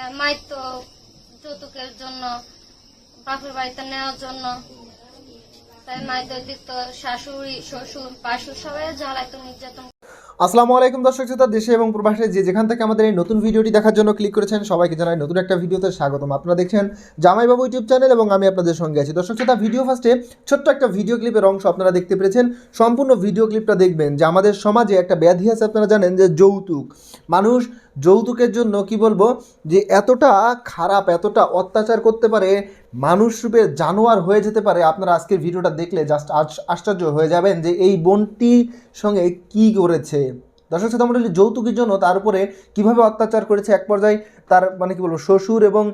তো যৌতুকের জন্য, বাপের বাড়িতে নেওয়ার জন্য। তাই মায়ের দিত, শাশুড়ি, শ্বশুর, পাশুর সবাই জ্বালাইতো নির্যাতন। আসসালামু আলাইকুম, দর্শক শ্রোতা, দেশে এবং প্রবাসে যে যেখান থেকে আমাদের এই নতুন ভিডিওটি দেখার জন্য ক্লিক করেছেন, সবাইকে জানাই নতুন একটা ভিডিওতে স্বাগতম। আপনারা দেখছেন জামাইবাবু ইউটিউব চ্যানেল এবং আমি আপনাদের সঙ্গে আছি। দর্শক শ্রোতা ভিডিও ফার্স্টে ছোট্ট একটা ভিডিও ক্লিপের অংশ আপনারা দেখতে পেরেছেন। সম্পূর্ণ ভিডিও ক্লিপটা দেখবেন যে আমাদের সমাজে একটা ব্যাধি আছে, আপনারা জানেন যে যৌতুক। মানুষ যৌতুকের জন্য কি বলব? যে এতটা খারাপ, এতটা অত্যাচার করতে পারে, মানুষ রূপে জানোয়ার হয়ে যেতে পারে, আপনারা আজকের ভিডিওটা দেখলে জাস্ট আশ্চর্য হয়ে যাবেন যে এই বোনটির সঙ্গে কি করেছে। দর্শক শ্রোতা মণ্ডলী যৌতুকের জন্য তার উপরে কীভাবে অত্যাচার করেছে এক পর্যায়ে তার মানে কি বলব, শ্বশুর এবং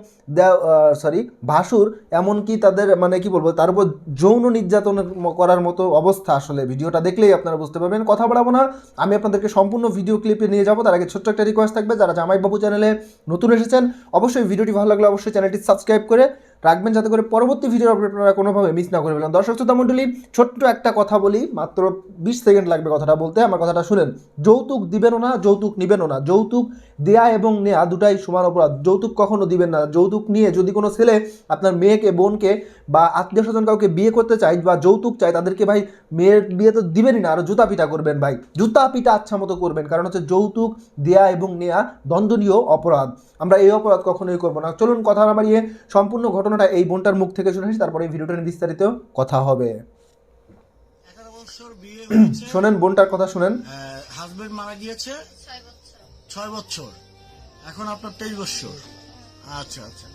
সরি ভাসুর, এমনকি তাদের মানে কি বলব, তার উপর যৌন নির্যাতন করার মতো অবস্থা আসলে। ভিডিওটা দেখলেই আপনারা বুঝতে পারবেন। কথা বাড়াবো না। আমি আপনাদেরকে সম্পূর্ণ ভিডিও ক্লিপে নিয়ে যাব। তার আগে ছোট্ট একটা রিকোয়েস্ট থাকবে। যারা জামাইবাবু চ্যানেলে নতুন এসেছেন, অবশ্যই ভিডিওটি ভালো লাগলে অবশ্যই চ্যানেলটি সাবস্ক্রাইব করে রাখবেন যাতে করে পরবর্তী ভিডিও আপডেট আপনারা কোনোভাবে মিস না করে ফেলেন। দর্শক শ্রোতা মণ্ডলী ছোট্ট একটা কথা বলি, মাত্র বিশ সেকেন্ড লাগবে কথাটা বলতে। আমার কথাটা শুনেন, যৌতুক দিবেনও না, যৌতুক নিবেনও না। যৌতুক দেয়া এবং নেয়া দুটাই সমান অপরাধ। যৌতুক কখনো দিবেন না। যৌতুক নিয়ে যদি কোনো ছেলে আপনার মেয়েকে বোনকে বা আত্মীয় স্বজন কাউকে বিয়ে করতে চায় বা যৌতুক চায় তাদেরকে ভাই মেয়ের বিয়ে তো দিবেনই না। আর জুতা পিটা করবেন ভাই। জুতা পিটা আচ্ছা মতো করবেন। কারণ হচ্ছে যৌতুক দেয়া এবং নেয়া দ্বন্দ্বনীয় অপরাধ। আমরা এই অপরাধ কখনোই করব না। চলুন কথা না বাড়িয়ে সম্পূর্ণ ঘটনাটা এই বোনটার মুখ থেকে শুনে আসি তারপরে এই ভিডিওটা নিয়ে বিস্তারিত কথা হবে। শোনেন বোনটার কথা শোনেন। হাজবেন্ড মারা গিয়েছে। ছয় বছর। এখন আপনার তেইশ বছর। আচ্ছা আচ্ছা।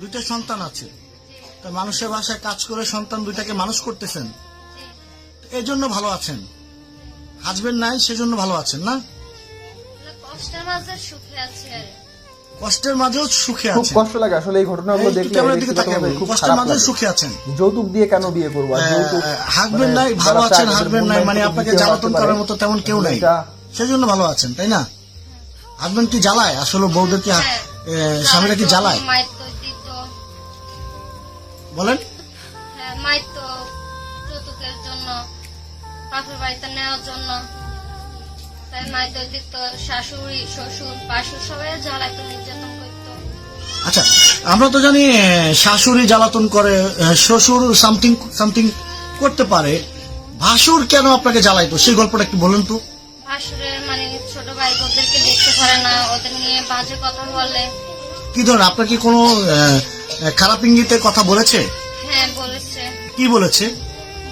দুইটা সন্তান আছে। তা মানুষের বাসায় কাজ করে সন্তান দুইটাকে মানুষ করতেছেন। এই জন্য ভালো আছেন। হাজবেন্ড নাই সেজন্য ভালো আছেন না? না, কষ্টের মাঝে সুখে আছে। মাঝেও সুখে খুব কষ্ট লাগে আসলে এই ঘটনাগুলো দেখলে। খুব কষ্টের মাঝেও সুখে আছেন। যৌতুক দিয়ে কেন বিয়ে করব? যৌতুক হাজবেন্ড মানে নাই ভালো আছেন হাজবেন্ড নাই মানে আপনাকে জ্বালাতন করার মতো তেমন কেউ নাই। সেজন্য ভালো আছেন তাই না? হাজবেন্ড কি জ্বালায়? আসলে বউদের কি হ্যাঁ। স্বামীরা কি জ্বালায়? বলেন। হ্যাঁ তো যৌতুকের জন্য বাপের বাড়িতে নেওয়ার জন্য। তাই মায়ের দিত শাশুড়ি শ্বশুর পাশুর সবাই জ্বালাইতো নির্যাতন করতো। আচ্ছা আমরা তো জানি শাশুড়ি জ্বালাতন করে শ্বশুর সামথিং সামথিং করতে পারে। ভাসুর কেন আপনাকে জ্বালাইতো সেই গল্পটা একটু বলেন তো। মানে ছোট ভাই ওদেরকে দেখতে পারে না ওদের নিয়ে বাজে কথা বলে। কি ধরেন আপনার কি কোনো খারাপ ইঙ্গিতে কথা বলেছে? হ্যাঁ বলেছে। কি বলেছে?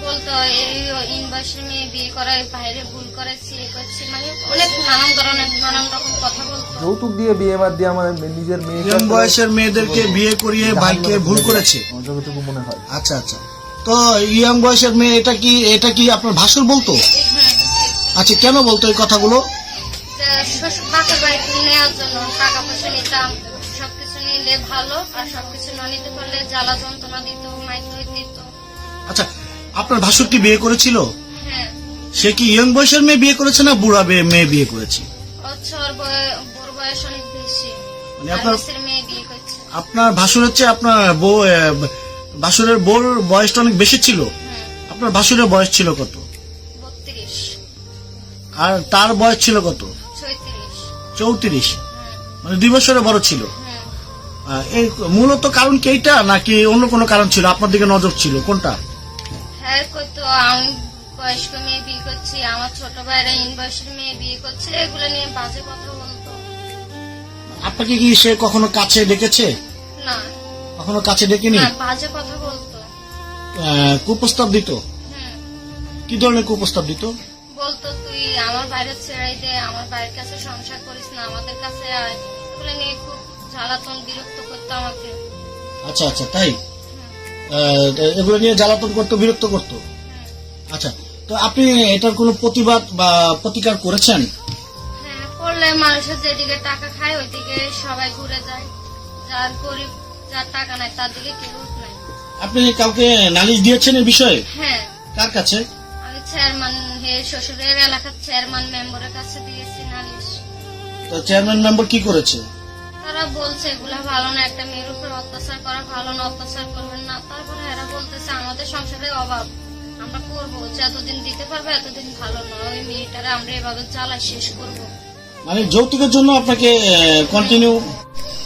বলতো এই ইনভার্সিটি মেয়ে বিয়ে করায় বাইরে ভুল করেছি করছি মানে অনেক নানান ধরনের নানান রকম কথা বলতো। যৌতুক দিয়ে বিয়ে মার দিয়ে আমার নিজের মেয়েকে ইয়ং বয়সের মেয়েদেরকে বিয়ে করিয়ে ভাইকে ভুল করেছে। যতটুকু মনে হয়। আচ্ছা আচ্ছা। তো ইয়ং বয়সের মেয়ে এটা কি এটা কি আপনার ভাসুর বলতো হ্যাঁ আচ্ছা কেন বলতো এই কথাগুলো? বাপের বাড়িতে নেওয়ার জন্য টাকা পয়সা নিতাম সবকিছু নিলে ভালো আর সবকিছু না নিতে পারলে জ্বালা যন্ত্রণা দিত মাইক দিত। আচ্ছা আপনার ভাসুর কি বিয়ে করেছিল? হ্যাঁ। সে কি ইয়ং বয়সের মেয়ে বিয়ে করেছে না বুড়া মেয়ে বিয়ে করেছে? হচ্ছে মানে আপনার- মেয়ে বিয়ে করছে। আপনার ভাসুরের চেয়ে আপনার বউ ভাসুরের বউর বয়সটা অনেক বেশি ছিল? হ্যাঁ। আপনার ভাসুরের বয়স ছিল কত? আর তার বয়স ছিল কত? চৌত্রিশ। হ্যাঁ। মানে দুই বছরের বড় ছিল? হ্যাঁ। এই মূলত কারণ কি এইটা নাকি অন্য কোনো কারণ ছিল? আপনার দিকে নজর ছিল কোনটা? হ্যাঁ আমি বয়স্ক মেয়ে বিয়ে করছি আমার ছোট ভাইরা ইউনিভার্সিটি মেয়ে বিয়ে করছে এগুলো নিয়ে বাজে কথা বলতো। আপনাকে কি সে কখনো কাছে ডেকেছে? না। কখনো কাছে ডেকেনি? বাজে কথা বলতো। কুপ্রস্তাব দিত? হুম কি ধরনের কুপ্রস্তাব দিত? বলতো তুই আমার বাইরে ছেড়ে দে আমার বাইরের কাছে সংসার করিস না আমাদের কাছে আয়। এগুলো নিয়ে খুব জ্বালাতন বিরক্ত করতো আমাকে। আচ্ছা আচ্ছা তাই? এগুলো নিয়ে জ্বালাতন করতো বিরক্ত করতো? আচ্ছা তো আপনি এটার কোনো প্রতিবাদ বা প্রতিকার করেছেন? হ্যাঁ করলে মানুষের যেদিকে টাকা খায় ওইদিকে সবাই ঘুরে যায়। যার গরিব যার টাকা নাই তার দিকে কেউ নাই। আপনি কাউকে নালিশ দিয়েছেন এই বিষয়ে? হ্যাঁ। কার কাছে? চেয়ারম্যান হে শ্বশুরের এলাকার চেয়ারম্যান মেম্বারের কাছে দিয়েছি নালিশ। তো চেয়ারম্যান মেম্বার কি করেছে? তারা বলছে এগুলা ভালো না একটা মেয়ের উপর অত্যাচার করা ভালো না অত্যাচার করবেন না। তারপরে এরা বলতেছে আমাদের সংসারে অভাব আমরা করব যতদিন দিতে পারবে এতদিন ভালো না। ওই মেয়েটারা আমরা এভাবে জ্বালা শেষ করব। মানে যৌতুকের জন্য আপনাকে কন্টিনিউ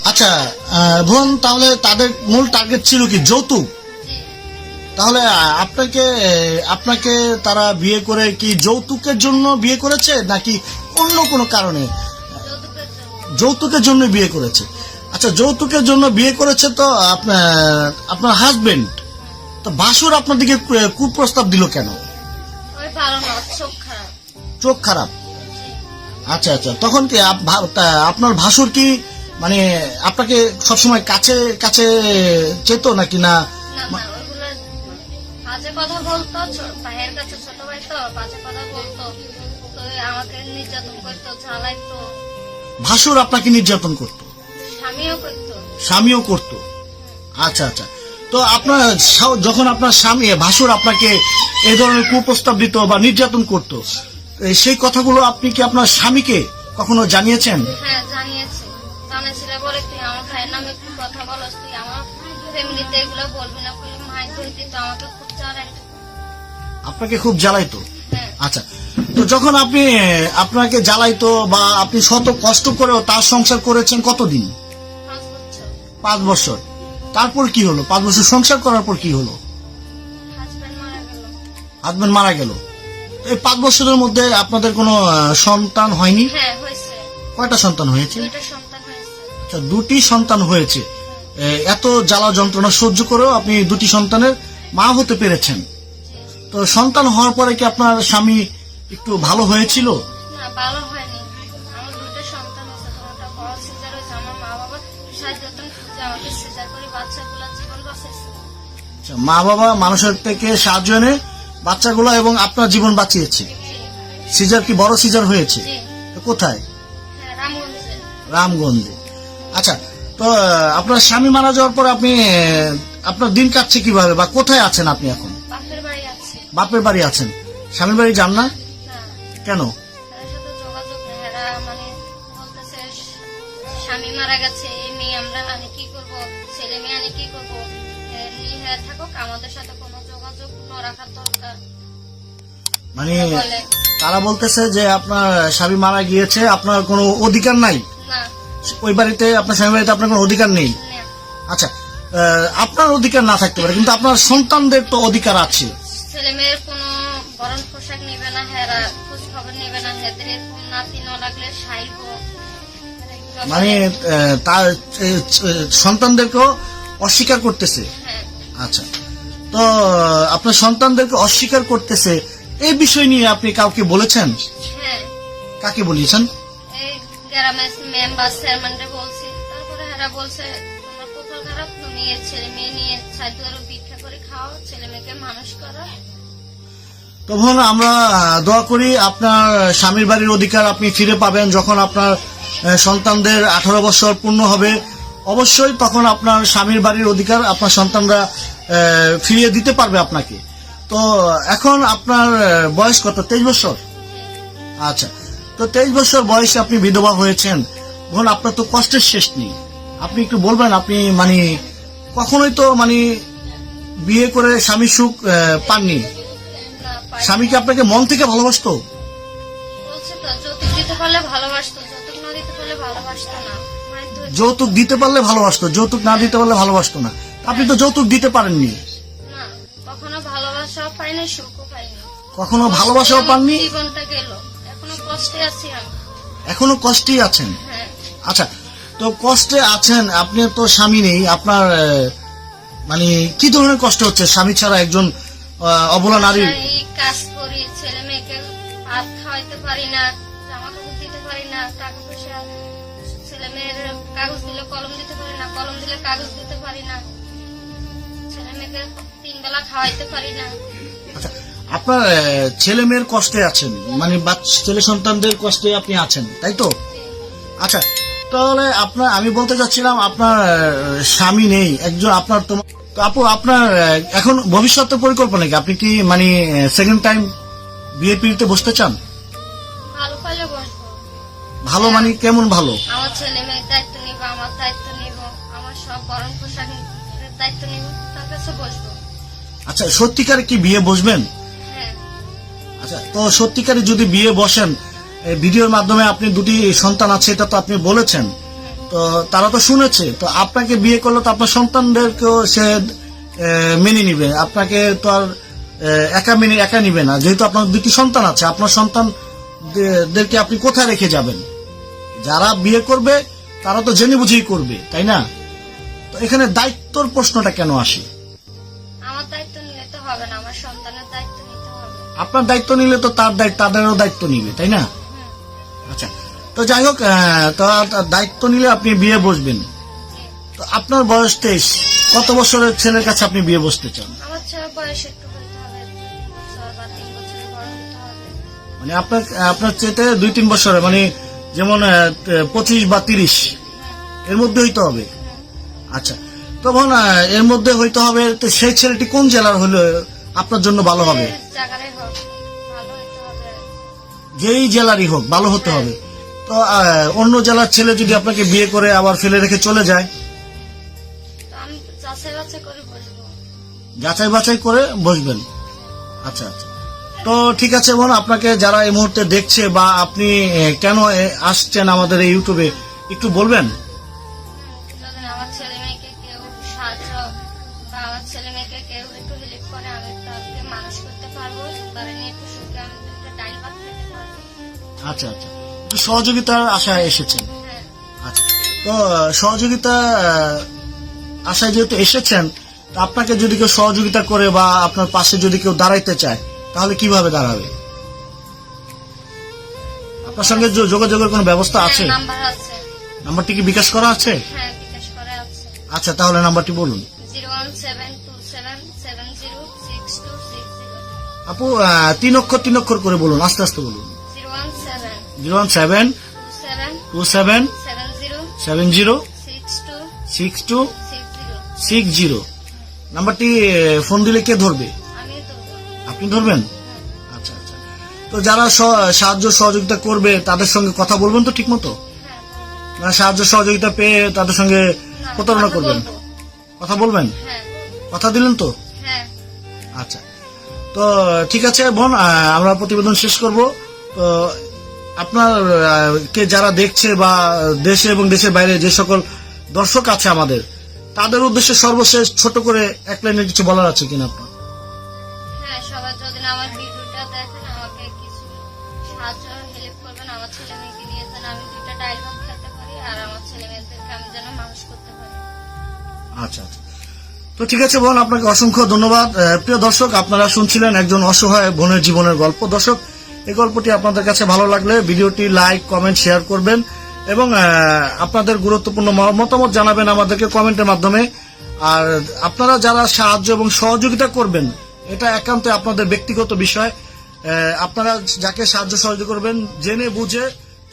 আচ্ছা আহ, বোন তাহলে তাদের মূল টার্গেট ছিল কি যৌতুক? তাহলে আপনাকে আপনাকে তারা বিয়ে করে কি যৌতুকের জন্য বিয়ে করেছে নাকি অন্য কোনো কারণে? যৌতুকের জন্য বিয়ে করেছে। আচ্ছা যৌতুকের জন্য বিয়ে করেছে তো আপনার আপনার হাজবেন্ড তো বাসুর আপনার দিকে কুপ্রস্তাব দিল কেন? চোখ খারাপ। চোখ খারাপ? আচ্ছা আচ্ছা তখন কি আপনার ভাসুর কি মানে আপনাকে সবসময় কাছে কাছে চেত নাকি না বাজে কথা বলতো ভাইয়ের কাছে ছোট ভাই তো বাজে কথা বলতো। তো আমাকে নির্যাতন করতো ঝালাইতো। ভাসুর আপনাকে নির্যাতন করত? স্বামীও করতো। স্বামীও করত? আচ্ছা আচ্ছা। তো আপনার যখন আপনার স্বামী ভাসুর আপনাকে এ ধরনের কুপ্রস্তাব দিত বা নির্যাতন করত সেই কথাগুলো আপনি কি আপনার স্বামীকে কখনো জানিয়েছেন? হ্যাঁ জানিয়েছি। জানিয়েছিল বলে তুই আমার ভাইয়ের নামে কথা বলস তুই আমার ফ্যামিলিতে এগুলো বলবি না বলে মায়ের ধরে দিত আমাকে আপনাকে খুব জ্বালাইতো? হ্যাঁ। আচ্ছা তো যখন আপনি আপনাকে জ্বালাইতো বা আপনি শত কষ্ট করেও তার সংসার করেছেন কতদিন? পাঁচ বছর। তারপর কি হলো? পাঁচ বছর সংসার করার পর কি হলো? মারা গেল। হাজবেন্ড মারা গেল। এই পাঁচ বছরের মধ্যে আপনাদের কোনো সন্তান হয়নি? হ্যাঁ কয়টা সন্তান হয়েছে? দুইটা সন্তান হয়েছে। আচ্ছা দুটি সন্তান হয়েছে। এত জ্বালা যন্ত্রণা সহ্য করেও আপনি দুটি সন্তানের মা হতে পেরেছেন। তো সন্তান হওয়ার পরে কি আপনার স্বামী একটু ভালো হয়েছিল? না ভালো হয়নি। আমার দুটো সন্তান হয়েছে কোনটা বড় সিজার হয়েছে। আমার মা বাবা সাহায্য খুঁজে আমাকে সিজার করে বাচ্চাগুলো জীবন বাঁচাইছে। আচ্ছা, মা বাবা মানুষের থেকে সাহায্য এনে বাচ্চাগুলো এবং আপনার জীবন বাঁচিয়েছে। সিজার কি বড় সিজার হয়েছে? কোথায়? হ্যাঁ রামগঞ্জে। আচ্ছা তো আপনার স্বামী মারা যাওয়ার পর আপনি আপনার দিন কাটছে কীভাবে বা কোথায় আছেন আপনি এখন? বাপের বাড়ি আছেন। স্বামীর বাড়ি যান না? কেন? মানে স্বামী মারা গেছে এই মেয়ে আমরা আমি কি করব? ছেলে মেয়ে আমি কি করব? নিয়ে থাকুক আমাদের সাথে কোনো যোগাযোগ না রাখার দরকার। মানে তারা বলতেছে যে আপনার স্বামী মারা গিয়েছে আপনার কোনো অধিকার নাই? ওই বাড়িতে আপনার স্বামী বাড়িতে আপনার কোনো অধিকার নেই? আচ্ছা আপনার অধিকার না থাকতে পারে কিন্তু আপনার সন্তানদের তো অধিকার আছে। ছেলে মেয়ের কোনো বরণ পোশাক নেবে না হেরা খোঁজ খবর নেবে না হেদের এরকম নাতি ন লাগলে সাইব মানে তার সন্তানদেরকেও অস্বীকার করতেছে? হ্যাঁ। আচ্ছা। তো আপনার সন্তানদেরকে অস্বীকার করতেছে এই বিষয় নিয়ে আপনি কাউকে বলেছেন? হ্যাঁ। কাকে বলিয়েছেন? গ্রামের মেম্বার চেয়ারম্যানরে বলছি। তারপরে হেরা বলছে তোমার কপাল খারাপ ছেলে মেয়ে নিয়ে ভিক্ষা করে খাও ছেলে মেয়েকে মানুষ করো। তখন আমরা দোয়া করি আপনার স্বামীর বাড়ির অধিকার আপনি ফিরে পাবেন যখন আপনার সন্তানদের আঠারো বছর পূর্ণ হবে। অবশ্যই তখন আপনার স্বামীর বাড়ির অধিকার আপনার সন্তানরা ফিরিয়ে দিতে পারবে আপনাকে। তো, এখন আপনার বয়স কত? তেইশ বছর? আচ্ছা। তো তেইশ বছর বয়সে আপনি বিধবা হয়েছেন। এখন আপনার তো কষ্টের শেষ নেই। আপনি একটু বলবেন আপনি মানে কখনোই তো মানে বিয়ে করে স্বামী সুখ পাননি। স্বামী কি আপনাকে মন থেকে ভালোবাসতো? যৌতুক দিতে পারলে ভালোবাসতো যৌতুক না দিতে পারলে ভালোবাসতো না। আপনি তো যৌতুক দিতে পারেননি। কখনো ভালোবাসাও পাইনি সুখও পাইনি। কখনো ভালোবাসাও পাননি? জীবনটা গেল। এখনও কষ্টে আছি আমি এখনও কষ্টেই আছেন। হ্যাঁ। আচ্ছা তো কষ্টে আছেন আপনি তো স্বামী নেই আপনার মানে কি ধরনের কষ্ট হচ্ছে? স্বামী ছাড়া একজন অবলা নারী কাজ করি ছেলে মেয়েকে ভাত খাওয়াইতে পারি না জামা কাপড় দিতে পারি না টাকা পয়সা ছেলে মেয়ের কাগজ দিলে কলম দিতে পারি না কলম দিলে কাগজ দিতে পারি না ছেলে মেয়েকে তিন বেলা খাওয়াইতে পারি না। আচ্ছা আপনার ছেলে মেয়ের কষ্টে আছেন মানে বাচ্চা ছেলে সন্তানদের কষ্টে আপনি আছেন তাই তো? আচ্ছা তাহলে আপনার আমি বলতে চাচ্ছিলাম আপনার স্বামী নেই একজন আপনার তো তো আপু আপনার এখন ভবিষ্যতের পরিকল্পনা কি? আপনি কি মানে সেকেন্ড টাইম বিয়ে পিড়িতে বসতে চান? ভালো পাইলে বসবো। ভালো মানে কেমন ভালো? আমার ছেলে মেয়ের দায়িত্ব নিব আমার দায়িত্ব নিব আমার সব বরণ পোশাক দায়িত্ব নিব তার কাছে বসবো। আচ্ছা সত্যিকারে কি বিয়ে বসবেন? হ্যাঁ। আচ্ছা তো সত্যিকারে যদি বিয়ে বসেন ভিডিওর মাধ্যমে আপনি দুটি সন্তান আছে এটা তো আপনি বলেছেন। তো তারা তো শুনেছে তো আপনাকে বিয়ে করলে তো আপনার সন্তানদেরকেও সে মেনে নিবে। আপনাকে তো আর একা মেনে একা নিবে না। যেহেতু আপনার দুটি সন্তান আছে আপনার সন্তান দে- দেরকে আপনি কোথায় রেখে যাবেন? যারা বিয়ে করবে তারা তো জেনে বুঝেই করবে তাই না? তো এখানে দায়িত্বর প্রশ্নটা কেন আসে? আমার দায়িত্ব নিলে তো হবে না আমার সন্তানের দায়িত্ব নিতে হবে। আপনার দায়িত্ব নিলে তো তার দায়িত্ব তাদেরও দায়িত্ব নিবে তাই না? আচ্ছা তো যাই হোক তো দায়িত্ব নিলে আপনি বিয়ে বসবেন। তো আপনার বয়স তেইশ কত বছরের ছেলের কাছে আপনি বিয়ে বসতে চান? মানে আপনার আপনার চেতে দুই তিন বছরে মানে যেমন পঁচিশ বা তিরিশ এর মধ্যে হইতে হবে? আচ্ছা তখন এর মধ্যে হইতে হবে তো সেই ছেলেটি কোন জেলার হলে আপনার জন্য ভালো হবে? যেই জেলারই হোক ভালো হতে হবে। তো অন্য জেলার ছেলে যদি আপনাকে বিয়ে করে আবার ফেলে রেখে চলে যায়? যাচাই বাছাই করে বসবেন। আচ্ছা আচ্ছা। তো ঠিক আছে বোন আপনাকে যারা এই মুহূর্তে দেখছে বা আপনি কেন আসছেন আমাদের এই ইউটিউবে একটু বলবেন? আচ্ছা আচ্ছা। সহযোগিতার আশায় এসেছেন। আচ্ছা। তো সহযোগিতা আশায় যেহেতু এসেছেন তা আপনাকে যদি কেউ সহযোগিতা করে বা আপনার পাশে যদি কেউ দাঁড়াইতে চায় তাহলে কীভাবে দাঁড়াবে? আপনার সঙ্গে যোগাযোগের কোনো ব্যবস্থা আছে? হ্যাঁ, আছে। নাম্বারটি কি বিকাশ করা আছে? হ্যাঁ বিকাশ করে আছে। আচ্ছা তাহলে নাম্বারটি বলুন। আপু তিন অক্ষর তিন অক্ষর করে বলুন আস্তে আস্তে বলুন। Zero one seven two seven seven zero six two six zero নাম্বারটি ফোন দিলে কে ধরবে? আপনি ধরবেন? আচ্ছা আচ্ছা। তো যারা সাহায্য সহযোগিতা করবে, তাদের সঙ্গে কথা বলবেন তো ঠিক মতো না সাহায্য সহযোগিতা পেয়ে তাদের সঙ্গে প্রতারণা করবেন? কথা বলবেন? কথা দিলেন তো? আচ্ছা। তো, ঠিক আছে বোন আমরা প্রতিবেদন শেষ করব। তো আপনার কে যারা দেখছে বা দেশে এবং দেশের বাইরে যে সকল দর্শক আছে আমাদের তাদের উদ্দেশ্যে সর্বশেষ ছোট করে এক লাইনে কিছু বলার আছে কিনা আপনার? হ্যাঁ সবাই যদি আমার ভিডিওটা দেখেন আমাকে কিছু সাহায্য হেল্প করবেন আমার ছেলে মেয়েকে নিয়ে যেন আমি দুইটা ডাইল ভাত পারি আর আমার ছেলে মেয়েদেরকে আমি যেন মানুষ করতে পারি। আচ্ছা আচ্ছা। তো ঠিক আছে বোন আপনাকে অসংখ্য ধন্যবাদ। প্রিয় দর্শক আপনারা শুনছিলেন একজন অসহায় বোনের জীবনের গল্প। দর্শক এই গল্পটি আপনাদের কাছে ভালো লাগলে ভিডিওটি লাইক, কমেন্ট, শেয়ার করবেন এবং আপনাদের গুরুত্বপূর্ণ মতামত জানাবেন আমাদেরকে কমেন্টের মাধ্যমে। আর আপনারা যারা সাহায্য এবং সহযোগিতা করবেন, এটা একান্ত আপনাদের ব্যক্তিগত বিষয়। আপনারা যাকে সাহায্য সহযোগিতা করবেন, জেনে বুঝে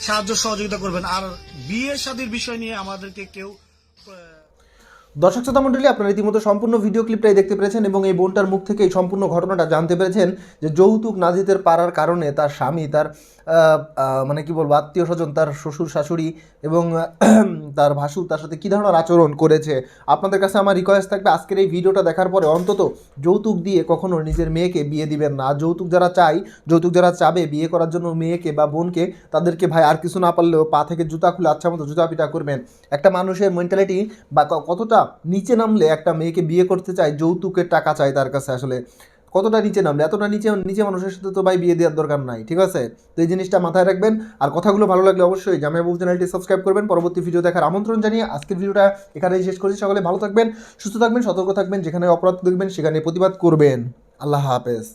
সাহায্য সহযোগিতা করবেন। আর বিয়ে শাদীর বিষয় নিয়ে আমাদেরকে কেউ দর্শক শ্রোতা মণ্ডলী, আপনারা ইতিমধ্যে সম্পূর্ণ ভিডিও ক্লিপটাই দেখতে পেরেছেন এবং এই বোনটার মুখ থেকে এই সম্পূর্ণ ঘটনাটা জানতে পেরেছেন যে যৌতুক না পারার কারণে তার স্বামী, তার মানে কি বলব, আত্মীয় স্বজন, তার শ্বশুর, শাশুড়ি এবং তার ভাসু তার সাথে কী ধরনের আচরণ করেছে? আপনাদের কাছে আমার রিকোয়েস্ট থাকবে, আজকের এই ভিডিওটা দেখার পরে অন্তত যৌতুক দিয়ে কখনো নিজের মেয়েকে বিয়ে দিবেন না। যৌতুক যারা চাই যৌতুক যারা চাবে বিয়ে করার জন্য মেয়েকে বা বোনকে, তাদেরকে ভাই আর কিছু না পারলেও পা থেকে জুতা খুলে আচ্ছা মতো জুতা পিটা করবেন। একটা মানুষের মেন্টালিটি বা কতটা নিচে নামলে একটা মেয়েকে বিয়ে করতে চায়, যৌতুকের টাকা চায় তার কাছে আসলে। কতটা নিচে নামলে? এতটা নিচে নিচে মানুষের সাথে তো ভাই বিয়ে দেওয়ার দরকার নাই, ঠিক আছে? তো এই জিনিসটা মাথায় রাখবেন। আর কথাগুলো ভালো লাগলে অবশ্যই জামিয়া বুক চ্যানেলটি সাবস্ক্রাইব করবেন। পরবর্তী ভিডিও দেখার আমন্ত্রণ জানিয়ে আজকের ভিডিওটা এখানেই শেষ করছি। সকলে ভালো থাকবেন, সুস্থ থাকবেন, সতর্ক থাকবেন, যেখানে অপরাধ দেখবেন সেখানে প্রতিবাদ করবেন। আল্লাহ হাফেজ।